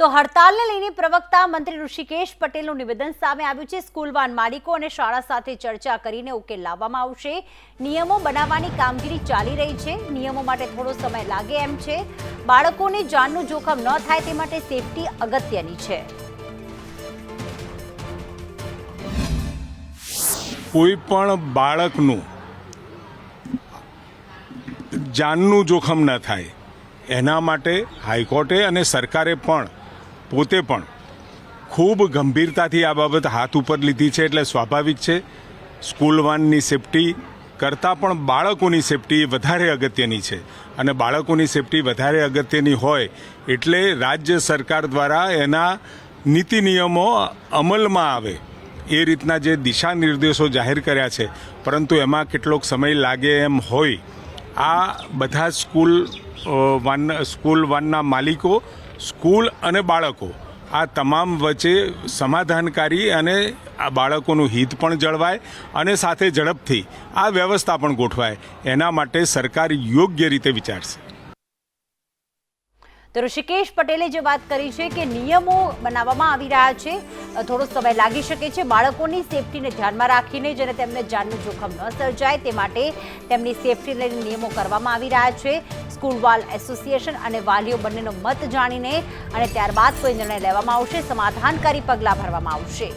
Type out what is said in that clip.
તો હડતાલને લઈને પ્રવક્તા મંત્રી ઋષિકેશ પટેલનું નિવેદન સામે આવ્યું છે. સ્કૂલ વાન માલિકો અને શાળા સાથે ચર્ચા કરીને ઉકેલ લાવવામાં આવશે. નિયમો બનાવવાની કામગીરી ચાલી રહી છે. નિયમો માટે થોડો સમય લાગે એમ છે. બાળકોને જાનનું જોખમ ન થાય તે માટે સેફટી અગત્યની છે. કોઈ પણ બાળકનું જાનનું જોખમ ન થાય. એના માટે હાઈકોર્ટે અને સરકારે પણ પોતે પણ ખૂબ ગંભીરતાથી આ બાબત હાથ ઉપર લીધી છે એટલે સ્વાભાવિક છે. સ્કૂલ વાનની સેફટી કરતાં પણ બાળકોની સેફટી વધારે અગત્યની છે. અને બાળકોની સેફટી વધારે અગત્યની હોય એટલે રાજ્ય સરકાર દ્વારા એના નીતિ નિયમો અમલમાં આવે. એ રીતના જે દિશા નિર્દેશો જાહેર કર્યા છે. પરંતુ એમાં કેટલોક સમય લાગે એમ હોય આ બધા સ્કૂલ વાન, સ્કૂલ વાનના માલિકો, સ્કૂલ અને બાળકો, આ તમામ વચ્ચે સમાધાનકારી અને આ બાળકોનું હિત પણ જળવાય અને સાથે ઝડપથી આ વ્યવસ્થા પણ ગોઠવાય. એના માટે સરકાર યોગ્ય રીતે વિચારશે. તો ઋષિકેશ પટેલે જે વાત કરી છે કે નિયમો બનાવવામાં આવી રહ્યા છે થોડો સમય લાગી શકે છે. બાળકોની સેફટીને ધ્યાનમાં રાખીને જેને તેમને જાનનું જોખમ ન સર્જાય તે માટે તેમની સેફટી લઈને નિયમો કરવામાં આવી રહ્યા છે. સ્કૂલ વાલ એસોસિએશન અને વાલીઓ બંનેનો મત જાણીને અને ત્યારબાદ કોઈ નિર્ણય લેવામાં આવશે. સમાધાનકારી પગલાં ભરવામાં આવશે.